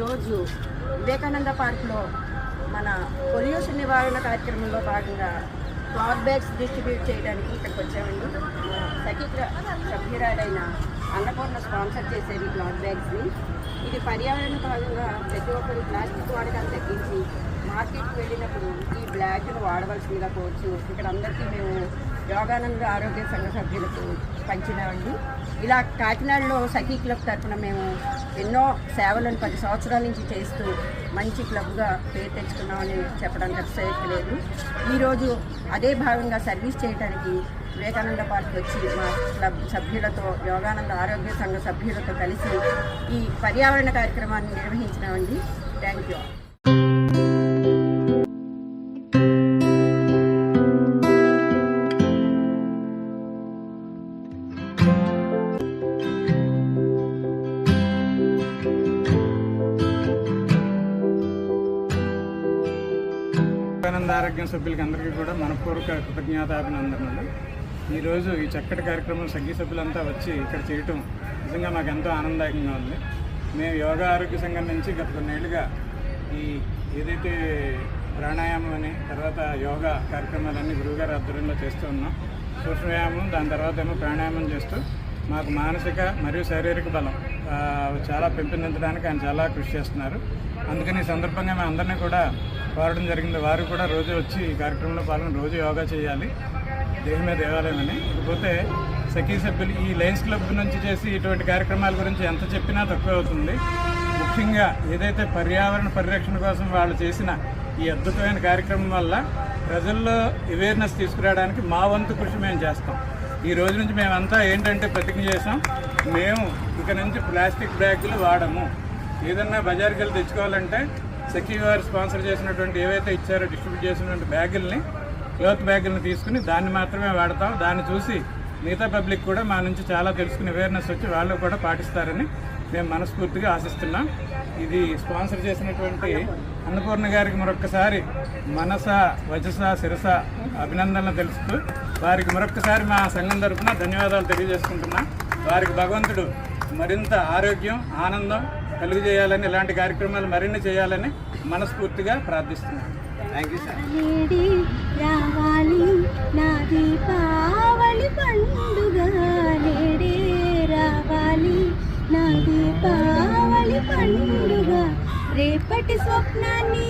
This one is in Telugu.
ఈరోజు వివేకానంద పార్క్లో మన పొల్యూషన్ నివారణ కార్యక్రమంలో భాగంగా క్లాత్ బ్యాగ్స్ డిస్ట్రిబ్యూట్ చేయడానికి ఇక్కడికి వచ్చామండి. మా సఖిత్ర సభ్యురాలైన అన్నపూర్ణ స్పాన్సర్ చేసేది క్లాత్ బ్యాగ్స్ని. ఇది పర్యావరణ భాగంగా ప్రతి ఒక్కరు ప్లాస్టిక్ వాడకాన్ని తగ్గించి మార్కెట్కి వెళ్ళినప్పుడు ఈ బ్లాగ్ను వాడవలసిందిగా కోవచ్చు ఇక్కడ అందరికీ మేము యోగానంద ఆరోగ్య సంఘ సభ్యులకు పంచినామండి ఇలా కాకినాడలో సఖీ క్లబ్ తరఫున మేము ఎన్నో సేవలను పది సంవత్సరాల నుంచి చేస్తూ మంచి క్లబ్గా పేరు తెచ్చుకున్నామని చెప్పడానికి అతిశయక్తి లేదు. ఈరోజు అదే భాగంగా సర్వీస్ చేయడానికి వివేకానంద పార్క్ వచ్చి మా క్లబ్ సభ్యులతో యోగానంద ఆరోగ్య సంఘ సభ్యులతో కలిసి ఈ పర్యావరణ కార్యక్రమాన్ని నిర్వహించినామండి థ్యాంక్ యూ. వివేకానంద ఆరోగ్యం సభ్యులకి అందరికీ కూడా మనపూర్వక కృతజ్ఞతాభినందనలు. ఈరోజు ఈ చక్కటి కార్యక్రమం సఖీ సభ్యులంతా వచ్చి ఇక్కడ చేయటం నిజంగా మాకు ఎంతో ఆనందదాయకంగా ఉంది. మేము యోగా ఆరోగ్య సంఘం నుంచి గత కొన్నేళ్ళుగా ఈ ఏదైతే ప్రాణాయామం అని తర్వాత యోగా కార్యక్రమాలన్నీ గురువుగారి ఆధ్వర్యంలో చేస్తూ ఉన్నాం. సూక్ష్మవ్యాయామం దాని తర్వాత ఏమో ప్రాణాయామం చేస్తూ మాకు మానసిక మరియు శారీరక బలం చాలా పెంపొందించడానికి ఆయన చాలా కృషి చేస్తున్నారు. అందుకని ఈ సందర్భంగా మేము అందరినీ కూడా కోరడం జరిగింది. వారు కూడా రోజు వచ్చి ఈ కార్యక్రమంలో పాల్గొని రోజు యోగా చేయాలి. దేహమే దేవాలయం అని. ఇకపోతే సఖీ సభ్యులు ఈ లయన్స్ క్లబ్ నుంచి చేసి ఇటువంటి కార్యక్రమాల గురించి ఎంత చెప్పినా తక్కువ అవుతుంది. ముఖ్యంగా ఏదైతే పర్యావరణ పరిరక్షణ కోసం వాళ్ళు చేసిన ఈ అద్భుతమైన కార్యక్రమం వల్ల ప్రజల్లో అవేర్నెస్ తీసుకురావడానికి మా వంతు కృషి మేము చేస్తాం. ఈ రోజు నుంచి మేమంతా ఏంటంటే ప్రతిజ్ఞ చేసాం మేము ఇక నుంచి ప్లాస్టిక్ బ్యాగులు వాడము. ఏదన్నా బజార్కి వెళ్ళి తెచ్చుకోవాలంటే సఖీ వారు స్పాన్సర్ చేసినటువంటి ఏవైతే ఇచ్చారో డిస్ట్రిబ్యూట్ చేసినటువంటి బ్యాగుల్ని క్లోత్ బ్యాగుల్ని తీసుకుని దాన్ని మాత్రమే వాడతాం. దాన్ని చూసి మిగతా పబ్లిక్ కూడా మా నుంచి చాలా తెలుసుకుని అవేర్నెస్ వచ్చి వాళ్ళు కూడా పాటిస్తారని మేము మనస్ఫూర్తిగా ఆశిస్తున్నాం. ఇది స్పాన్సర్ చేసినటువంటి అన్నపూర్ణ గారికి మరొక్కసారి మనస వజస శిరస అభినందనలు తెలుస్తూ వారికి మరొక్కసారి మా సంఘం తరఫున ధన్యవాదాలు తెలియజేసుకుంటున్నాం. వారికి భగవంతుడు మరింత ఆరోగ్యం ఆనందం కలుగజేయాలని ఇలాంటి కార్యక్రమాలు మరిన్ని చేయాలని మనస్ఫూర్తిగా ప్రార్థిస్తున్నాను. థ్యాంక్ యూ సార్ నేడి రావాలి నా దీపావళి పండుగ. నేడే రావాలి నా దీపావళి పండుగ. రేపటి స్వప్నాన్ని